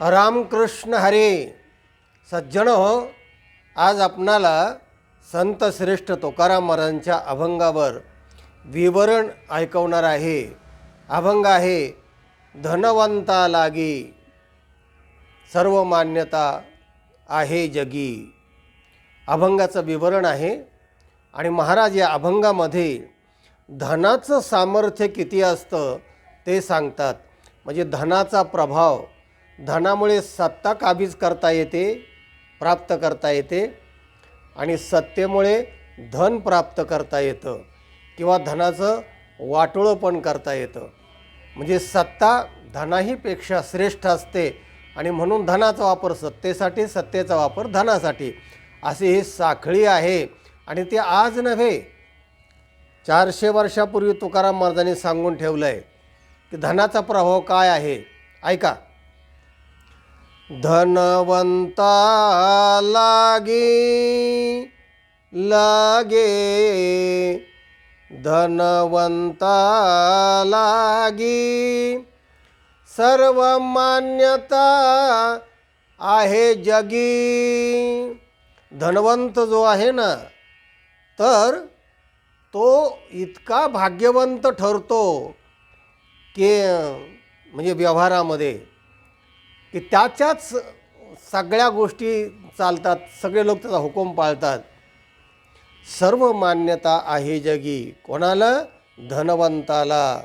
रामकृष्ण हरे. सज्जन हो आज आपणाला संत श्रेष्ठ तुकाराम महाराजांच्या अभंगावर विवरण ऐकवणार आहे. अभंग आहे धनवंता लागी सर्व मान्यता आहे जगी. अभंगाचं विवरण आहे आणि महाराज या अभंगामध्ये धनाचं सामर्थ्य किती असतं ते सांगतात. म्हणजे धनाचा प्रभाव धनामुळे सत्ता काबीज करता येते? प्राप्त करता येते. आणि सत्तेमुळे धन प्राप्त करता येतं. किंवा धनाचं वाटोळं पण करता येतं. म्हणजे सत्ता धनाहीपेक्षा श्रेष्ठ असते. आणि म्हणून धनाचा वापर सत्तेसाठी सत्तेचा वापर धनासाठी. अशी ही साखळी आहे. आणि ते आज नव्हे. चारशे वर्षापूर्वी तुकाराम महाराजांनी सांगून ठेवलं आहे की धनाचा प्रभाव काय आहे? ऐका. धनवंता लागी लागे. धनवंता लागी. सर्व मान्यता आहे जगी. धनवंत जो आहे ना तर तो इतका भाग्यवंत ठरतो की म्हणजे व्यवहारामध्ये की त्याच्याच सगळ्या गोष्टी चालतात सगळे लोक त्याचा हुकूम पाळतात. सर्व मान्यता आहे जगी. कोणाला? धनवंताला.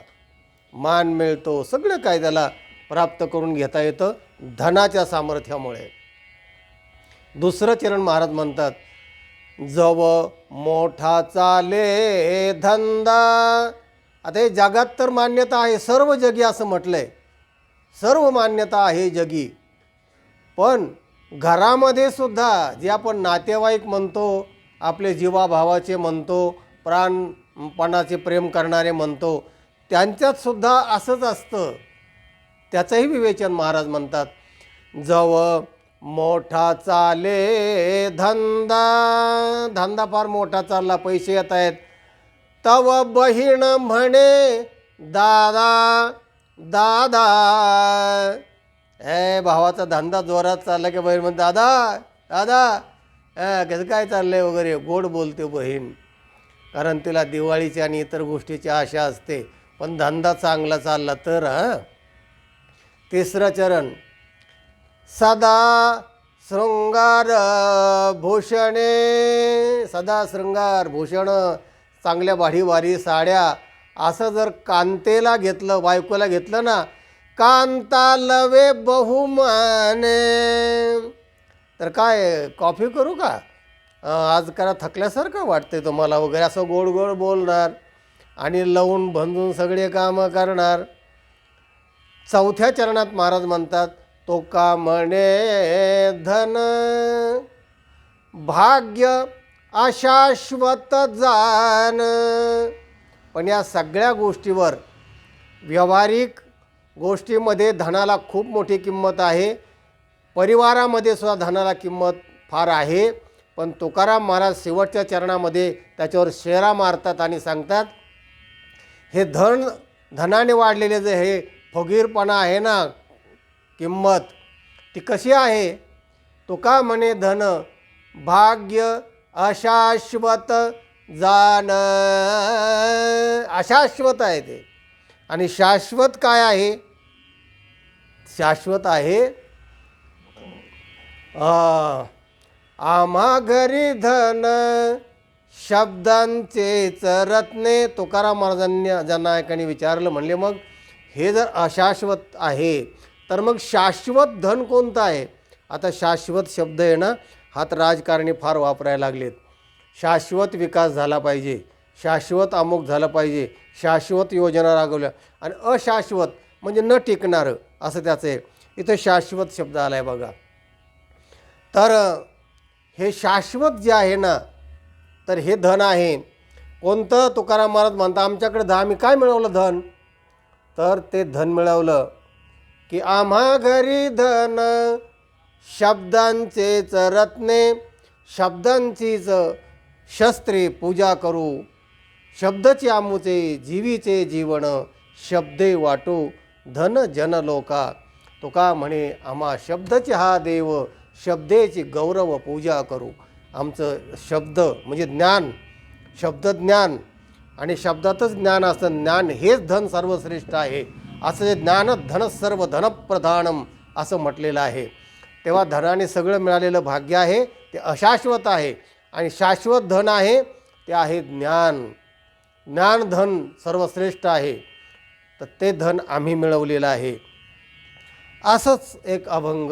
मान मिळतो. सगळं काय त्याला प्राप्त करून घेता येतं धनाच्या सामर्थ्यामुळे. दुसरं चरण महाराज म्हणतात जव मोठा चाले धंदा. आता हे जगात तर मान्यता आहे सर्व जगी असं म्हटलंय. सर्व मान्यता आहे जगी. पण घरामध्ये सुद्धा जे आपण नातेवाईक म्हणतो आपले जीवाभावाचे म्हणतो प्राणपणाचे प्रेम करणारे म्हणतो त्यांच्यात सुद्धा असंच असतं. त्याचंही विवेचन महाराज म्हणतात जव मोठा चाले धंदा. धंदा फार मोठा चालला पैसे येत आहेत. तव बहीण म्हणे दादा दादा. ए भावाचा धंदा जोरात चालला की बहीण म्हणते दादा दादा. ए, कसं काय चाललंय वगैरे? गोड बोलते बहीण. कारण तिला दिवाळीची आणि इतर गोष्टीची आशा असते. पण धंदा चांगला चालला तर हां? तिसरं चरण. सदा शृंगार भूषणे. सदा शृंगार भूषण. चांगल्या भाडीवारी साड्या. असं जर कांतेला घेतलं बायकोला घेतलं ना कांता लवे बहुमाने. तर काय कॉफी करू का? आज करा थकल्यासारखं वाटते तुम्हाला वगैरे असं गोड गोड बोलणार आणि लावून भंजून सगळे कामं करणार. चौथ्या चरणात महाराज म्हणतात तो का म्हणे धन? भाग्य अशाश्वत जान. पण या सगळ्या गोष्टीवर व्यावहारिक गोष्टीमध्ये धनाला खूप मोठी किंमत आहे. परिवारामध्ये सुद्धा धनाला किंमत फार आहे. पण तुकाराम महाराज शेवटच्या चरणामध्ये त्याच्यावर शेरा मारतात आणि सांगतात हे धन धनाने वाढलेले जे हे फगीरपणा आहे ना किंमत ती कशी आहे? तुका म्हणे धन भाग्य अशाश्वत जाण. अशाश्वत आहे ते. आणि शाश्वत काय आहे? शाश्वत आहे आम्हा घरी धन शब्दांचेच रत्ने तुकाराम महाराजांनी ज्यांना एकाने विचारलं म्हणले मग हे जर अशाश्वत आहे तर मग शाश्वत धन कोणतं आहे? आता शाश्वत शब्द आहे ना हात राजकारणी फार वापरायला लागलेत. शाश्वत विकास झाला पाहिजे. शाश्वत अमुक झालं पाहिजे. शाश्वत योजना राबवल्या. आणि अशाश्वत म्हणजे न टिकणारं असं त्याचं आहे इथं शाश्वत शब्द आला आहे बघा. तर हे शाश्वत जे आहे ना तर हे धन आहे. कोणतं? तुकाराम महाराज म्हणता आमच्याकडे धा आम्ही काय मिळवलं धन? तर ते धन मिळवलं की आम्हा घरी धन शब्दांचेच रत्ने शब्दांचीच शस्त्रे पूजा करू शब्दचे आमुचे जीवीचे जीवन शब्दे वाटू धन जन लोका तुका म्हणे आम्हा शब्दचे हा देव शब्देची गौरव पूजा करू. आमचं शब्द म्हणजे ज्ञान शब्दज्ञान. आणि शब्दातच ज्ञान असतं ज्ञान हेच धन सर्वश्रेष्ठ आहे. असं जे ज्ञान धन सर्व धनप्रधानम असं म्हटलेलं आहे. तेव्हा धनाने सगळं मिळालेलं भाग्य आहे ते अशाश्वत आहे. आणि शाश्वत धन आहे ते आहे ज्ञान. ज्ञानधन सर्वश्रेष्ठ आहे. तर ते धन आम्ही मिळवलेलं आहे. असंच एक अभंग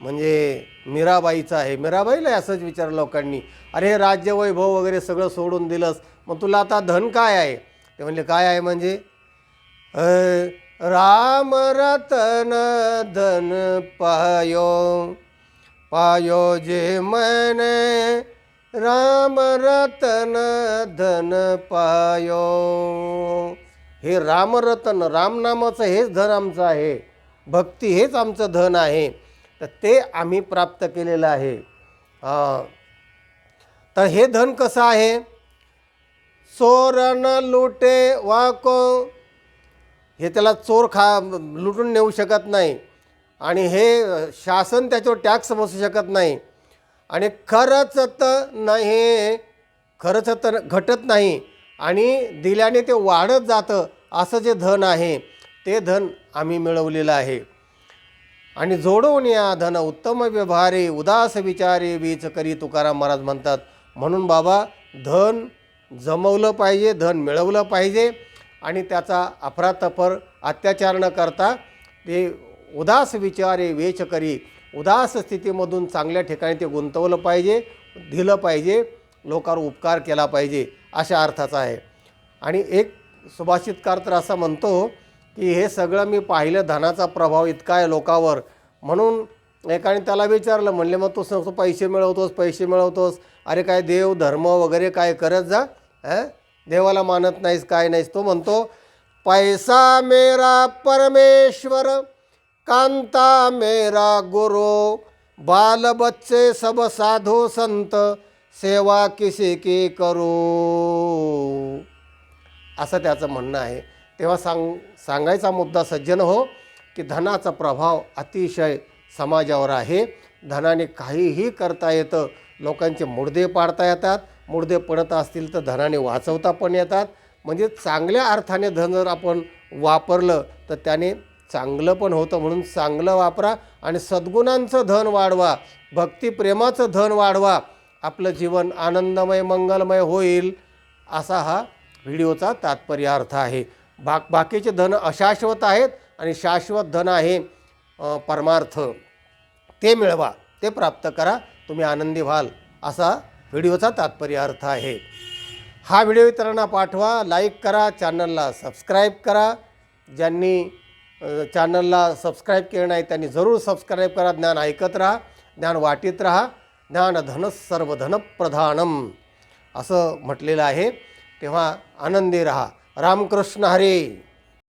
म्हणजे मीराबाईचं आहे. मीराबाईला असंच विचारलं लोकांनी अरे हे राज्यवैभव वगैरे सगळं सोडून दिलंस मग तुला आता धन काय आहे? ते म्हणले काय आहे म्हणजे? राम रतन धन पायो पायो जे मन राम रतन धन पायो. हे रामरतन रामनामाचं हेच धन आमचं आहे. भक्ती हेच आमचं धन आहे. तर ते आम्ही प्राप्त केलेलं आहे. तर हे धन कसं आहे? चोरन लुटे वाको. हे त्याला चोर खा लुटून नेऊ शकत नाही. आणि हे शासन त्याच्यावर टॅक्स बसू शकत नाही. आणि खरंच तर नाही. खरंच तर घटत नाही. आणि दिल्याने ते वाढत जातं असं जे धन आहे ते धन आम्ही मिळवलेलं आहे. आणि जोडून या धन उत्तम व्यवहारे उदास विचारे वीच करी तुकाराम महाराज म्हणतात. म्हणून बाबा धन जमवलं पाहिजे धन मिळवलं पाहिजे. आणि त्याचा अफरातफर अत्याचार न करता ते उदास विचारे वेच करी उदास स्थितीमधून चांगल्या ठिकाणी ते गुंतवलं पाहिजे दिलं पाहिजे लोकांवर उपकार केला पाहिजे अशा अर्थाचा आहे. आणि एक सुभाषितकार तर असं म्हणतो की हे सगळं मी पाहिलं धनाचा प्रभाव इतका आहे लोकावर. म्हणून एकाने त्याला विचारलं म्हणले मग तू सांगतो पैसे मिळवतोस पैसे मिळवतोस. अरे काय देव धर्म वगैरे काय करत जा हं? देवाला मानत नाहीस काय नाहीस. तो म्हणतो पैसा मेरा परमेश्वर कांता मेरा गुरु बाल बच्चे सब साधो संत सेवा किसी की करू। असं त्याचं म्हणणं आहे. तेव्हा सांग सांगायचा मुद्दा सज्जन हो की धनाचा प्रभाव अतिशय समाजावर आहे. धनाने काहीही करता येतं लोकांचे मुर्दे पाडता येतात. मुर्दे पडत असतील तर धनाने वाचवता पण येतात. म्हणजे चांगल्या अर्थाने धन जर आपण वापरलं तर त्याने चांगलं पण होतं म्हणून चांगलं वापरा आणि सद्गुणांचं धन वाढवा. भक्तिप्रेमाचं धन वाढवा. आपलं जीवन आनंदमय मंगलमय होईल असा हा व्हिडिओचा तात्पर्य अर्थ आहे. बाक बाकीचे धन अशाश्वत आहेत आणि शाश्वत धन आहे परमार्थ. ते मिळवा ते प्राप्त करा तुम्ही आनंदी व्हाल असा व्हिडिओचा तात्पर्य अर्थ आहे. हा व्हिडिओ इतरांना पाठवा लाईक करा चॅनलला सबस्क्राईब करा. ज्यांनी चॅनलला सबस्क्राईब केलं नाही त्यांनी जरूर सबस्क्राईब करा ज्ञान ऐकत राहा ज्ञान वाटीत राहा ज्ञान धन सर्व प्रधानम. असं म्हटलेलं आहे. तेव्हा आनंदी राहा. रामकृष्ण हरे.